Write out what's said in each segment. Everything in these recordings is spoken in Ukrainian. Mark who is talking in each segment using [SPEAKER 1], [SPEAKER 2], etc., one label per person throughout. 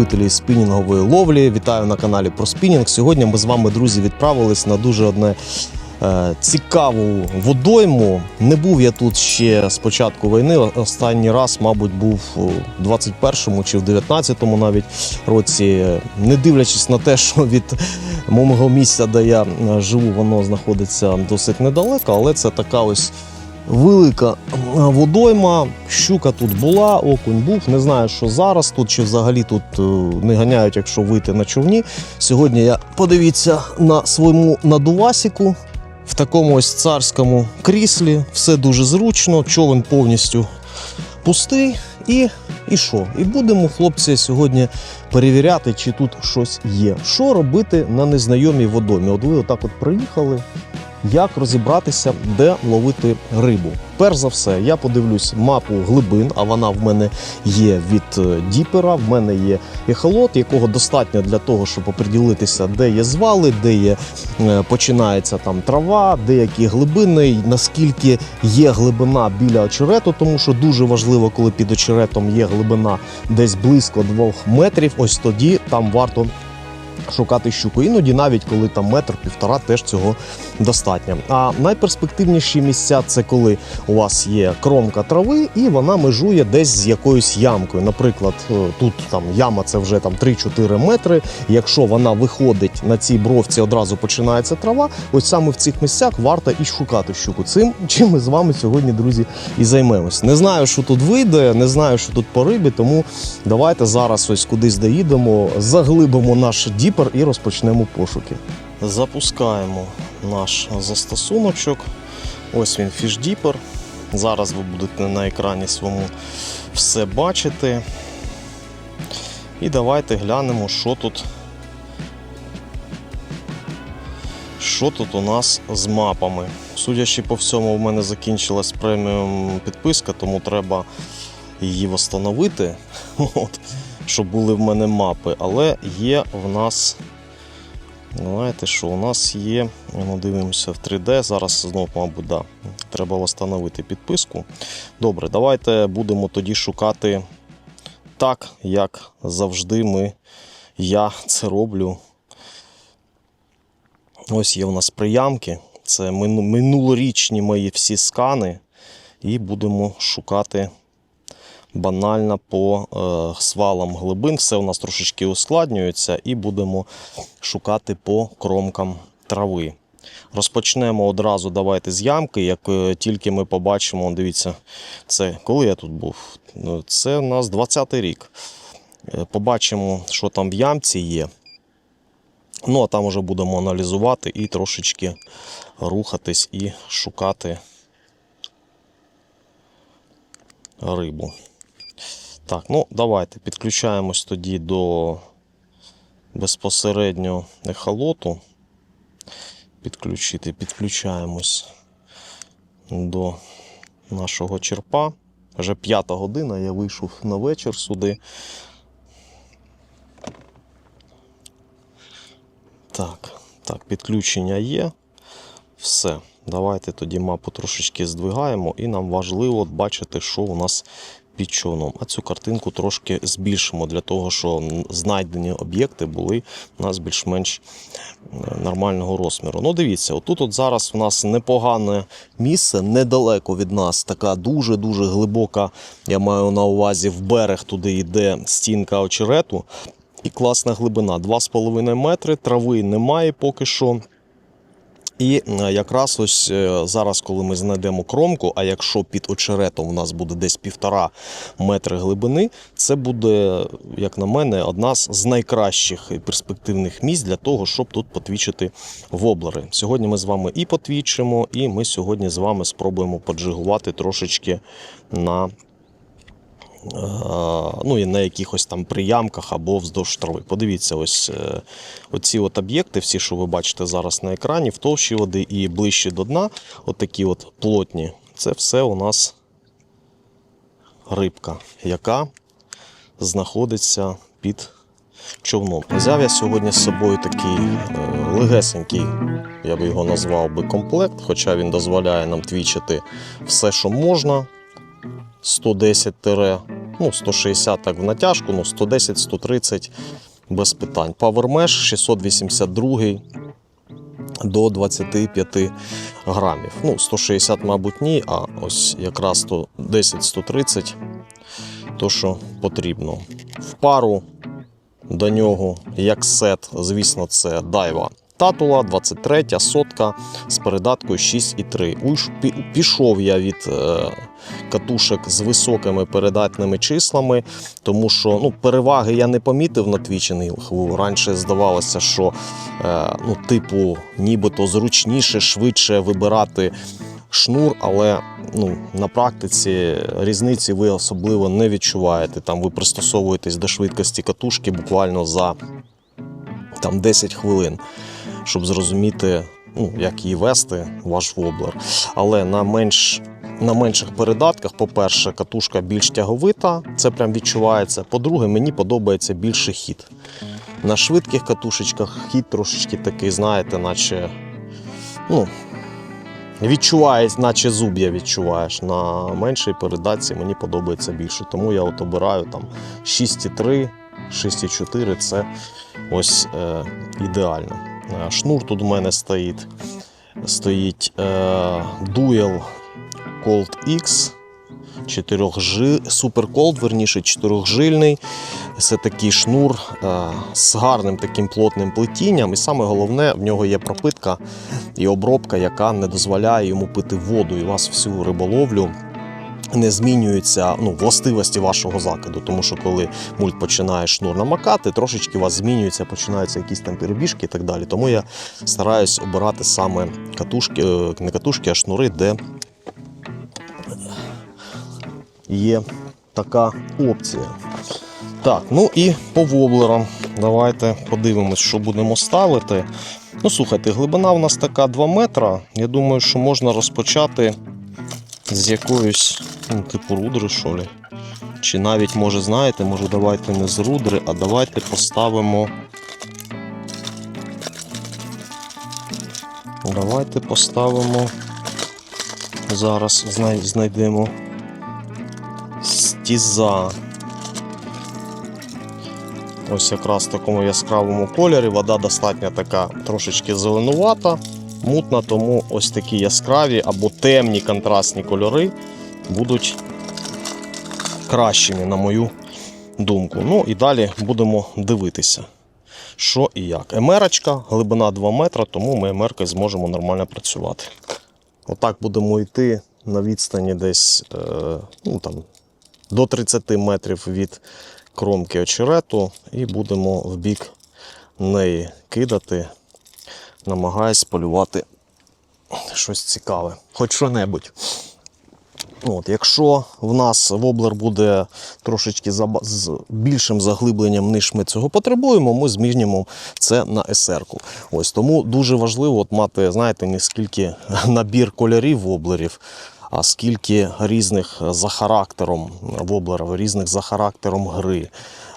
[SPEAKER 1] всіх любителів спінінгової ловлі. Вітаю на каналі про спінінг. Сьогодні ми з вами, друзі, відправились на дуже одне е, цікаву водойму. Не був я тут ще з початку війни. Останній раз, мабуть, був у 21-му чи в 19-му навіть році. Не дивлячись на те, що від мого місця, де я е, живу, воно знаходиться досить недалеко, але це така ось велика е, водойма. Щука тут була, окунь був. Не знаю, що зараз тут чи взагалі тут е, не ганяють, якщо вийти на човні. Сьогодні я подивіться на своєму надувасіку в такому ось царському кріслі. Все дуже зручно, човен повністю пустий. І, і що? І будемо, хлопці, сьогодні перевіряти, чи тут щось є. Що робити на незнайомій водомі? От ви отак от приїхали, як розібратися, де ловити рибу. Перш за все, я подивлюсь мапу глибин, а вона в мене є від е, діпера. В мене є ехолот, якого достатньо для того, щоб оприділитися, де є звали, де є е, починається там трава, де які глибини, наскільки є глибина біля очерету, тому що дуже важливо, коли під очеретом є глибина десь близько двох метрів. Ось тоді там варто шукати щуку. Іноді навіть коли там метр півтора, теж цього достатньо. А найперспективніші місця це коли у вас є кромка трави, і вона межує десь з якоюсь ямкою. Наприклад, е, тут там яма це вже там 3-4 метри. Якщо вона виходить на цій бровці, одразу починається трава. Ось саме в цих місцях варто і шукати щуку. Цим чим ми з вами сьогодні, друзі, і займемось. Не знаю, що тут вийде, не знаю, що тут по рибі, тому давайте зараз ось кудись доїдемо, заглибимо наш діпер і розпочнемо пошуки. Запускаємо наш застосуночок. Ось він фішдіпер. Зараз ви будете на екрані своєму все бачити. І давайте глянемо, що тут. Що тут у нас з мапами? Судячи по всьому, в мене закінчилась преміум підписка, тому треба її встановити, щоб були в мене мапи. Але є в нас Знаєте, що у нас є, ну, дивимося в 3D. Зараз знову, мабуть, да, треба встановити підписку. Добре, давайте будемо тоді шукати так, як завжди ми, я це роблю. Ось є у нас приямки. Це минулорічні мої всі скани. І будемо шукати банально по е, свалам глибин. Все у нас трошечки ускладнюється, і будемо шукати по кромкам трави. Розпочнемо одразу давайте з ямки. Як е, тільки ми побачимо, дивіться, це коли я тут був? Ну, Це у нас 20-й рік. Е, Побачимо, що там в ямці є. Ну, а там вже будемо аналізувати і трошечки рухатись і шукати рибу. Так, ну давайте підключаємось тоді до безпосередньо ехолоту. Підключити, підключаємось до нашого черпа. Вже п'ята година, я вийшов на вечір сюди. Так, так, підключення є. Все. Давайте тоді мапу трошечки здвигаємо, і нам важливо бачити, що у нас під. А цю картинку трошки збільшимо для того, щоб знайдені об'єкти були у нас більш-менш е, нормального розміру. Ну, дивіться, отут от зараз у нас непогане місце, недалеко від нас. Така дуже-дуже глибока, я маю на увазі, в берег туди йде стінка очерету. І класна глибина 2,5 метри, трави немає поки що. І е, якраз ось е, зараз, коли ми знайдемо кромку, а якщо під очеретом у нас буде десь півтора метри глибини, це буде, як на мене, одна з найкращих перспективних місць для того, щоб тут потвічити воблери. Сьогодні ми з вами і потвічимо, і ми сьогодні з вами спробуємо поджигувати трошечки на ну, і на якихось там приямках або вздовж трави. Подивіться, ось е, оці от об'єкти, всі, що ви бачите зараз на екрані, в товщі води і ближче до дна, от такі от плотні, це все у нас рибка, яка знаходиться під човном. Взяв я сьогодні з собою такий е, легесенький, я би його назвав би комплект, хоча він дозволяє нам твічити все, що можна. 110 Ну, 160 так в натяжку, ну 110-130 без питань. PowerMesh 682 до 25 грамів. Ну, 160, мабуть, ні, а ось якраз то 10-130 то, що потрібно. В пару до нього, як сет, звісно, це дайва. Татула 23 сотка з передаткою 6,3. Уж Пішов я від е, катушек з високими передатними числами, тому що ну, переваги я не помітив на твічингу. Раніше здавалося, що е, ну, типу, нібито зручніше, швидше вибирати шнур, але ну, на практиці різниці ви особливо не відчуваєте. Там ви пристосовуєтесь до швидкості катушки буквально за там, 10 хвилин, щоб зрозуміти, ну, як її вести, ваш воблер. Але на менш. На менших передатках, по-перше, катушка більш тяговита, це прям відчувається. По-друге, мені подобається більше хід. На швидких катушечках хід трошечки такий, знаєте, наче ну, відчуваєш, наче зуб'я відчуваєш. На меншій передатці мені подобається більше. Тому я от обираю там 6,3, 6,4 це ось е, ідеально. Е, Шнур тут у мене стоїть. Стоїть е, Dual Cold X. 4 жи... Super Cold, верніше, чотирьохжильний. Це такий шнур е, з гарним таким плотним плетінням. І саме головне, в нього є пропитка і обробка, яка не дозволяє йому пити воду. І вас всю риболовлю не змінюються ну, властивості вашого закиду. Тому що коли мульт починає шнур намакати, трошечки у вас змінюються, починаються якісь там перебіжки і так далі. Тому я стараюсь обирати саме катушки, е, не катушки, а шнури, де є така опція. Так, ну і по воблерам. Давайте подивимось, що будемо ставити. Ну, слухайте, глибина в нас така 2 метра. Я думаю, що можна розпочати з якоїсь, ну, типу рудри, що ли. Чи навіть, може, знаєте, може, давайте не з рудри, а давайте поставимо. Давайте поставимо. Зараз знай- знайдемо стіза. Ось якраз в такому яскравому кольорі. Вода достатньо така трошечки зеленувата, мутна, тому ось такі яскраві або темні контрастні кольори будуть кращими, на мою думку. Ну і далі будемо дивитися, що і як. Емерочка, глибина 2 метра, тому ми емеркою зможемо нормально працювати. Отак будемо йти на відстані десь е, ну, там, до 30 метрів від кромки очерету і будемо в бік неї кидати, намагаясь полювати щось цікаве, хоч що-небудь. От, якщо в нас воблер буде трошечки з більшим заглибленням, ніж ми цього потребуємо, ми змінюємо це на есерку. Ось тому дуже важливо от мати, знаєте, не скільки набір кольорів воблерів, а скільки різних за характером воблерів, різних за характером гри,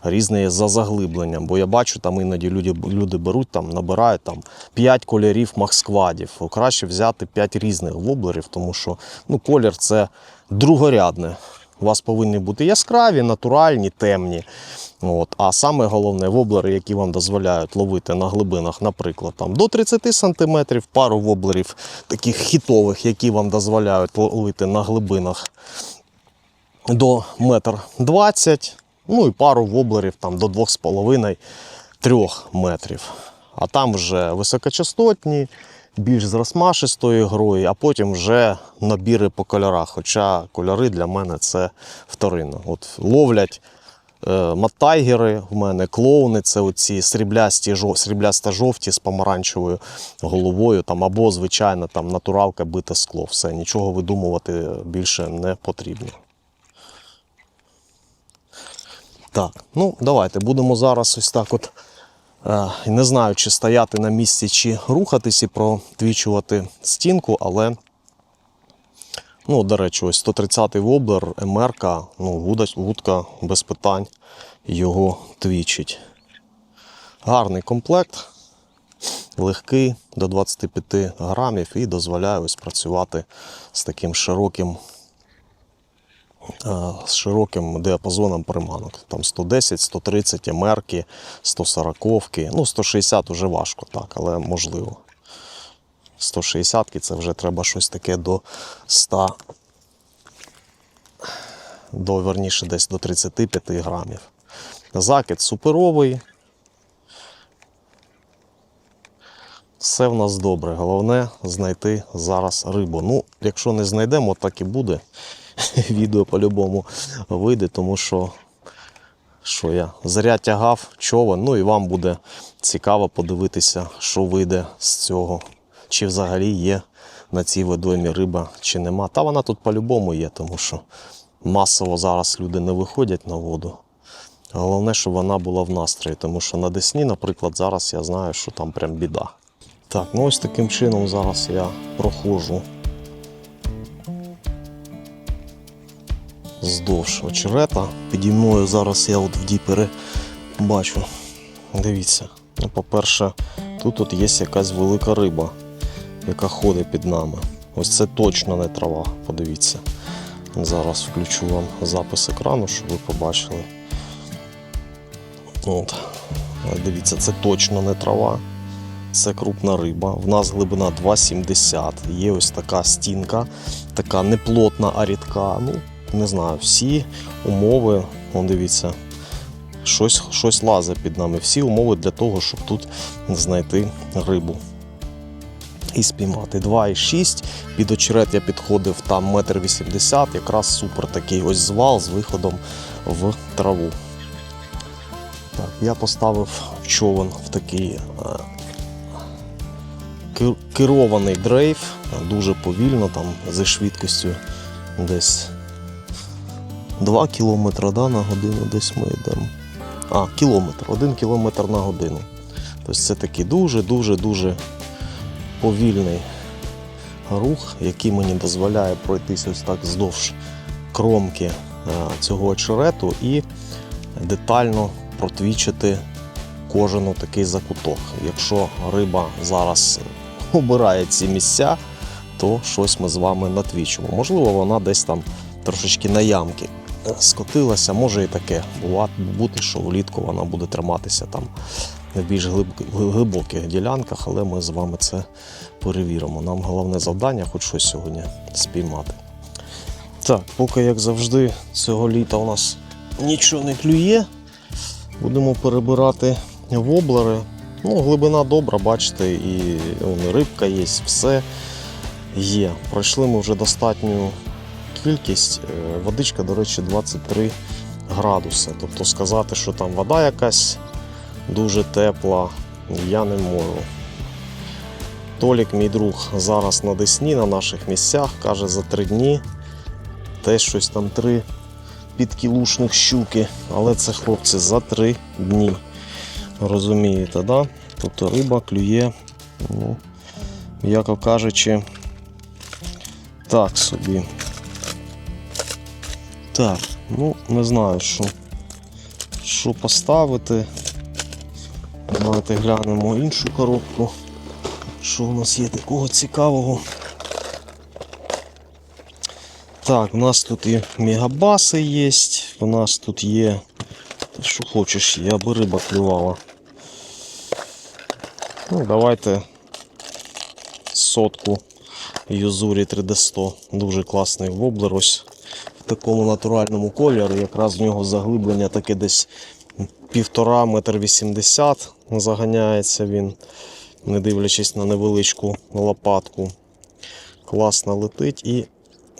[SPEAKER 1] різні за заглибленням. Бо я бачу, там іноді люди, люди беруть, там, набирають там, 5 кольорів махсквадів. Краще взяти 5 різних воблерів, тому що ну, колір це другорядне. У вас повинні бути яскраві, натуральні, темні. От. А саме головне, воблери, які вам дозволяють ловити на глибинах, наприклад, там, до 30 см, пару воблерів таких хітових, які вам дозволяють ловити на глибинах до 1,20 м, ну і пару воблерів там, до 2,5-3 метрів. А там вже високочастотні, більш з розмашистою грою, а потім вже набіри по кольорах. Хоча кольори для мене це вторинно. От ловлять е, маттайгери в мене, клоуни це оці сріблясті, жов- сріблясто жовті з помаранчевою головою, там, або звичайно там, натуралка бите скло. Все, нічого видумувати більше не потрібно. Так, ну давайте будемо зараз ось так от. Е, Не знаю, чи стояти на місці, чи рухатись і протвічувати стінку, але, ну, до речі, ось 130-й воблер, МРК, ну, вудка без питань його твічить. Гарний комплект, легкий до 25 грамів і дозволяє ось працювати з таким широким з широким діапазоном приманок. Там 110, 130 МРки, 140, ну 160 вже важко, так, але можливо. 160 ки це вже треба щось таке до 100, до верніше десь до 35 грамів. Закид суперовий. Все в нас добре. Головне знайти зараз рибу. Ну, якщо не знайдемо, так і буде. Відео по-любому вийде, тому що, що я заря тягав човен. Ну і вам буде цікаво подивитися, що вийде з цього. Чи взагалі є на цій водоймі риба, чи нема. Та вона тут по-любому є, тому що масово зараз люди не виходять на воду. Головне, щоб вона була в настрої, тому що на Десні, наприклад, зараз я знаю, що там прям біда. Так, ну ось таким чином зараз я проходжу здовж очерета. Піді мною зараз я от в діпери бачу. Дивіться. Ну, по-перше, тут от є якась велика риба, яка ходить під нами. Ось це точно не трава, подивіться. Зараз включу вам запис екрану, щоб ви побачили. От. Дивіться, це точно не трава. Це крупна риба. В нас глибина 2,70. Є ось така стінка, така неплотна, а рідка. Ну, не знаю, всі умови, вон дивіться, щось, щось лазить під нами. Всі умови для того, щоб тут знайти рибу. І спіймати 2,6. Під очерет я підходив там метр вісімдесят, якраз супер такий ось звал з виходом в траву. Так, я поставив човен в такий е, керований дрейф, дуже повільно, там зі швидкістю десь 2 км да, на годину десь ми йдемо. А, кілометр, 1 км на годину. Тобто це такий дуже-дуже-дуже повільний рух, який мені дозволяє пройтись ось так здовж кромки е, цього очерету і детально протвічити кожен такий закуток. Якщо риба зараз обирає ці місця, то щось ми з вами натвічимо. Можливо, вона десь там трошечки на ямки скотилася, може і таке. Бути, що влітку вона буде триматися там в більш глибоких ділянках, але ми з вами це перевіримо. Нам головне завдання хоч щось сьогодні спіймати. Так, поки, як завжди, цього літа у нас нічого не клює. Будемо перебирати воблери. Ну, глибина добра, бачите, і он, і рибка є, все є. Пройшли ми вже достатню кількість. Е, Водичка, до речі, 23 градуси. Тобто сказати, що там вода якась дуже тепла, я не можу. Толік, мій друг, зараз на Десні, на наших місцях, каже, за три дні теж щось там три підкілушних щуки, але це хлопці за три дні. Розумієте, да? Тобто риба клює, ну, м'яко кажучи, так собі. Так, ну не знаю, що, що поставити. Давайте глянемо іншу коробку. Що у нас є такого цікавого? Так, у нас тут і мегабаси є, у нас тут є. Що хочеш, є, аби риба клювала. Ну, давайте сотку Юзурі 3D100. Дуже класний воблер. Ось такому натуральному кольорі. Якраз в нього заглиблення таке десь півтора метр вісімдесят заганяється він, не дивлячись на невеличку лопатку. Класно летить і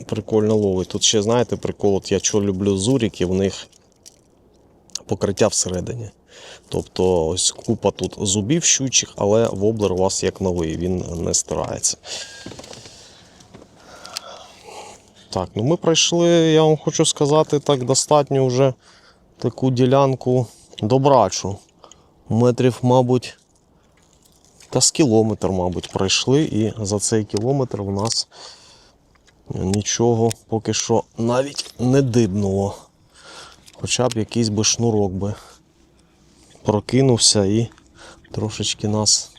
[SPEAKER 1] прикольно ловить. Тут ще, знаєте, прикол, от я що люблю зуріки, в них покриття всередині. Тобто ось купа тут зубів щучих, але воблер у вас як новий, він не стирається. Так, ну ми пройшли, я вам хочу сказати, так достатньо вже таку ділянку добрачу. Метрів, мабуть, та з кілометр, мабуть, пройшли, і за цей кілометр у нас нічого поки що навіть не дибнуло. Хоча б якийсь би шнурок би прокинувся і трошечки нас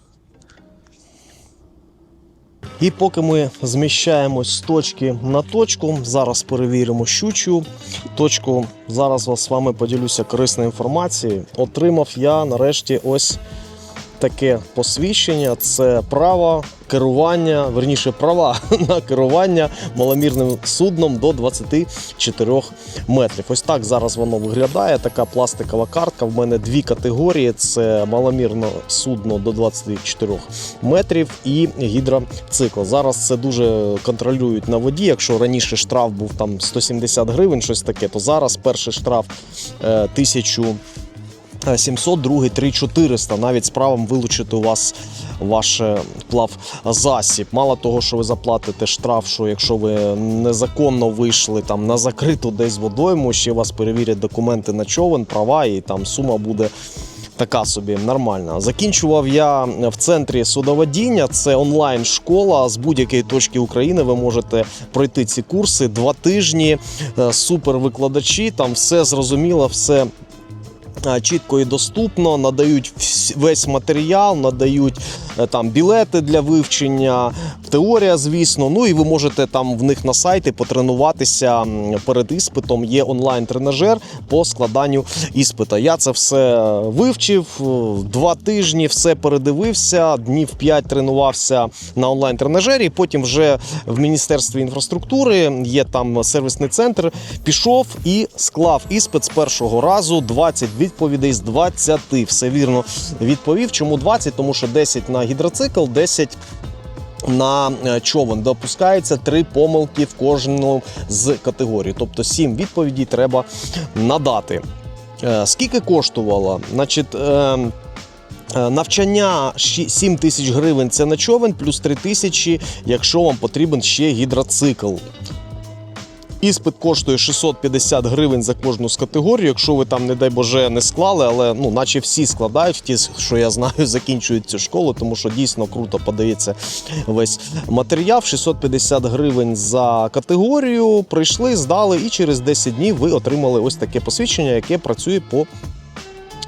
[SPEAKER 1] І поки ми зміщаємось з точки на точку, зараз перевіримо щучу точку. Зараз вас з вами поділюся корисною інформацією. Отримав я нарешті ось таке посвідчення. Це право керування, верніше права на керування маломірним судном до 24 метрів. Ось так зараз воно виглядає. Така пластикова картка. В мене дві категорії: це маломірне судно до 24 метрів і гідроцикл. Зараз це дуже контролюють на воді. Якщо раніше штраф був там 170 гривень, щось таке, то зараз перший штраф е, 1000 700, другий 3400. Навіть з правом вилучити у вас ваш е, плав засіб. Мало того, що ви заплатите штраф, що якщо ви незаконно вийшли там на закриту десь водойму, ще вас перевірять документи на човен, права, і там сума буде. Така собі нормальна. Закінчував я в центрі судоводіння. Це онлайн-школа з будь-якої точки України. Ви можете пройти ці курси два тижні. Е, Супервикладачі, там все зрозуміло, все чітко і доступно, надають весь матеріал, надають е, там білети для вивчення, теорія, звісно. Ну і ви можете там в них на сайті потренуватися перед іспитом. Є онлайн-тренажер по складанню іспита. Я це все вивчив е, два тижні, все передивився. Днів 5 тренувався на онлайн-тренажері. Потім вже в міністерстві інфраструктури є там сервісний центр. Пішов і склав іспит з першого разу. 20 відповідей з 20. Все вірно відповів. Чому 20? Тому що 10 на гідроцикл, 10 на е, човен допускається три помилки в кожну з категорій. Тобто 7 відповідей треба надати. Е, Скільки коштувало? Значить, Е, Навчання 7 тисяч гривень це на човен, плюс 3 тисячі, якщо вам потрібен ще гідроцикл. Іспит коштує 650 гривень за кожну з категорій. Якщо ви там, не дай Боже, не склали, але ну, наче всі складають, ті, що я знаю, закінчують цю школу, тому що дійсно круто подається весь матеріал. 650 гривень за категорію. Прийшли, здали, і через 10 днів ви отримали ось таке посвідчення, яке працює по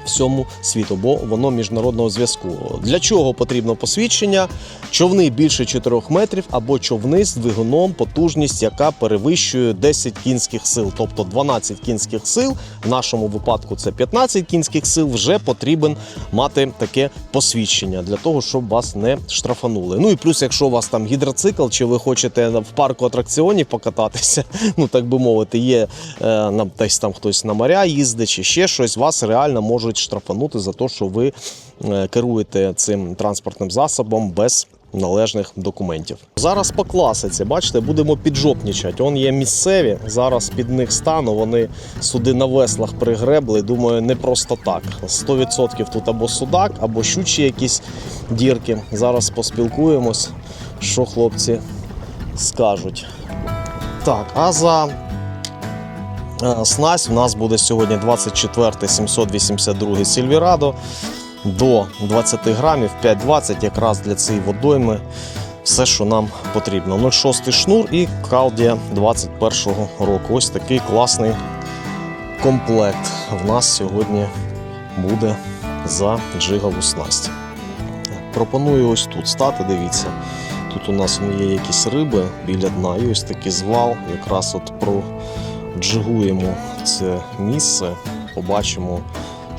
[SPEAKER 1] всьому світу, бо воно міжнародного зв'язку. Для чого потрібно посвідчення? Човни більше 4 метрів або човни з двигуном, потужність, яка перевищує 10 кінських сил, тобто 12 кінських сил. В нашому випадку це 15 кінських сил. Вже потрібен мати таке посвідчення для того, щоб вас не штрафанули. Ну і плюс, якщо у вас там гідроцикл, чи ви хочете в парку атракціонів покататися, ну так би мовити, є е, нам десь там хтось на моря їздить, чи ще щось, вас реально можуть штрафанути за те, що ви е, керуєте цим транспортним засобом без. Належних документів зараз по класиці, бачите, будемо піджопнічати. Он є місцеві. Зараз під них стану. Вони суди на веслах пригребли. Думаю, не просто так. 100% тут або судак, або щучі якісь дірки. Зараз поспілкуємось, що хлопці скажуть. Так, а за снасть у нас буде сьогодні 24 782 Сільвірадо до 20 грамів 5,20 якраз для цієї водойми. Все, що нам потрібно. 0,6 шнур і Калдія 21-го року. Ось такий класний комплект в нас сьогодні буде за джигову снасть. Пропоную ось тут стати, дивіться. Тут у нас є якісь риби біля дна, і ось такий звал. Якраз от проджигуємо це місце, побачимо,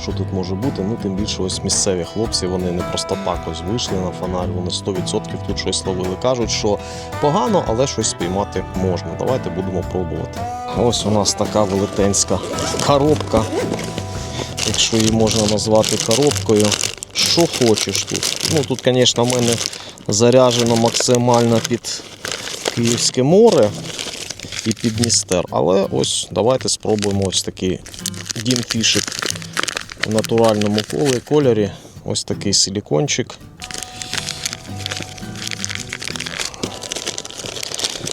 [SPEAKER 1] що тут може бути. Ну, тим більше ось місцеві хлопці, вони не просто так ось вийшли на фонарь, вони 100% тут щось ловили. Кажуть, що погано, але щось спіймати можна. Давайте будемо пробувати. Ось у нас така велетенська коробка, якщо її можна назвати коробкою. Що хочеш тут. Ну тут, звісно, в мене заряджено максимально під Київське море і під Дністер. Але ось давайте спробуємо ось такий дімфішик в натуральному кольорі. Ось такий силікончик.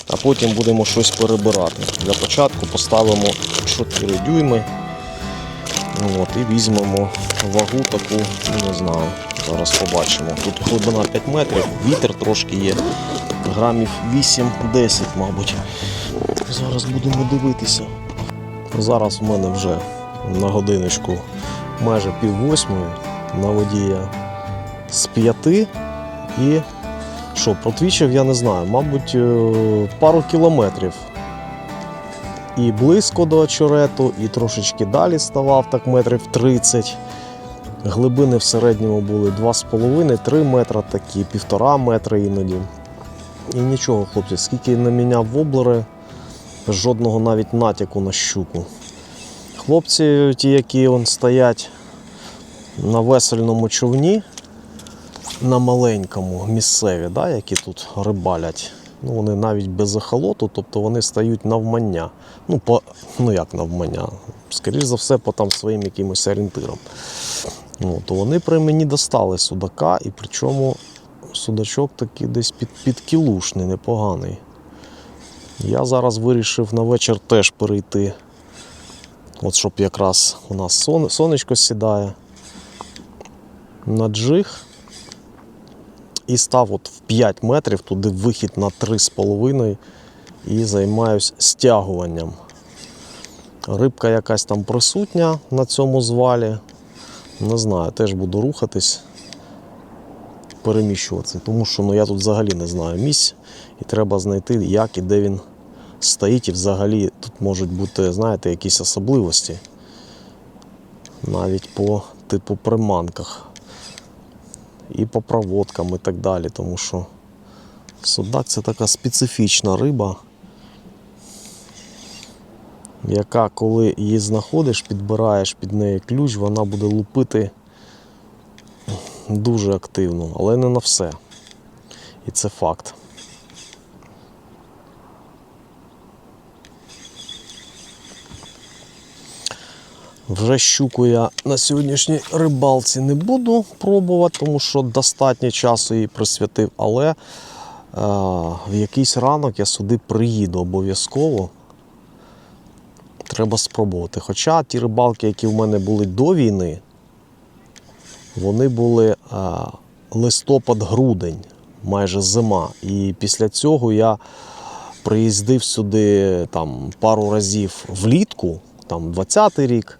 [SPEAKER 1] А потім будемо щось перебирати. Для початку поставимо 4 дюйми. От, і візьмемо вагу таку, ну, не знаю, зараз побачимо. Тут глибина 5 метрів, вітер трошки є, грамів 8-10, мабуть. Зараз будемо дивитися. Зараз в мене вже на годиночку майже пів восьмої, на воді я з п'яти і Що, протвічив, я не знаю, мабуть, е, пару кілометрів. І близько до очерету, і трошечки далі ставав, так метрів 30. Глибини в середньому були 2,5-3 метра, такі, півтора метра іноді. І нічого, хлопці, скільки не міняв воблери, жодного навіть натяку на щуку. Хлопці, ті, які он стоять на весельному човні, на маленькому місцеві, да, які тут рибалять. Ну, вони навіть без ехолоту, тобто вони стають навмання. Ну, по, ну як навмання? Скоріше за все, по там своїм якимось орієнтирам. Ну, то вони при мені достали судака, і причому судачок такий десь під, підкілушний, непоганий. Я зараз вирішив на вечір теж перейти. От щоб якраз у нас сон, сонечко сідає на джиг. І став от в 5 метрів, туди вихід на 3,5 і займаюсь стягуванням. Рибка якась там присутня на цьому звалі. Не знаю, теж буду рухатись, переміщуватися, тому що ну, я тут взагалі не знаю місць і треба знайти, як і де він стоїть. І взагалі тут можуть бути, знаєте, якісь особливості. Навіть по типу приманках і по проводкам і так далі. Тому що судак це така специфічна риба, яка коли її знаходиш, підбираєш під неї ключ, вона буде лупити дуже активно, але не на все. І це факт. Вже щуку я на сьогоднішній рибалці не буду пробувати, тому що достатньо часу їй присвятив, але е, в якийсь ранок я сюди приїду обов'язково. Треба спробувати. Хоча ті рибалки, які в мене були до війни, вони були листопад-грудень, майже зима. І після цього я приїздив сюди там, пару разів влітку, там 20-й рік.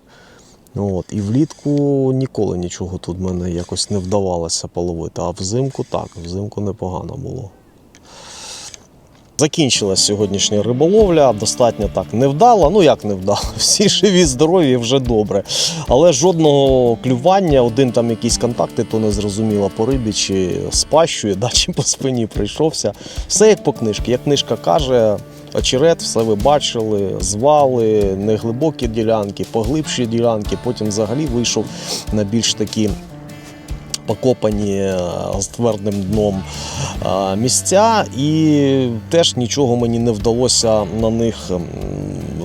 [SPEAKER 1] От, і влітку ніколи нічого тут в мене якось не вдавалося половити, а взимку так, взимку непогано було. Закінчилась сьогоднішня риболовля, достатньо так невдала. Ну як невдала, всі живі, здорові вже добре. Але жодного клювання, один там якісь контакти, то не зрозуміло по рибі, чи спащує, да, чи по спині прийшовся. Все як по книжці. Як книжка каже, очерет, все ви бачили, звали, неглибокі ділянки, поглибші ділянки, потім взагалі вийшов на більш такі покопані е, з твердим дном е, місця, і теж нічого мені не вдалося на них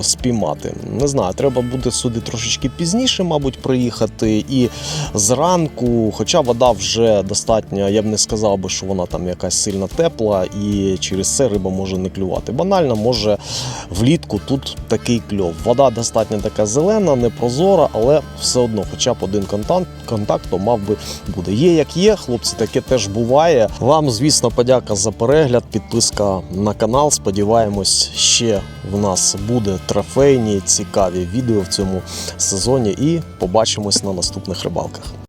[SPEAKER 1] спіймати. Не знаю, треба буде сюди трошечки пізніше, мабуть, приїхати. І зранку, хоча вода вже достатньо, я б не сказав би, що вона там якась сильно тепла, і через це риба може не клювати. Банально, може влітку тут такий кльов. Вода достатньо така зелена, непрозора, але все одно, хоча б один контакт, контакт то мав би буде. Є як є, хлопці, таке теж буває. Вам, звісно, подяка за перегляд, підписка на канал. Сподіваємось, ще в нас буде трофейні, цікаві відео в цьому сезоні. І побачимось на наступних рибалках.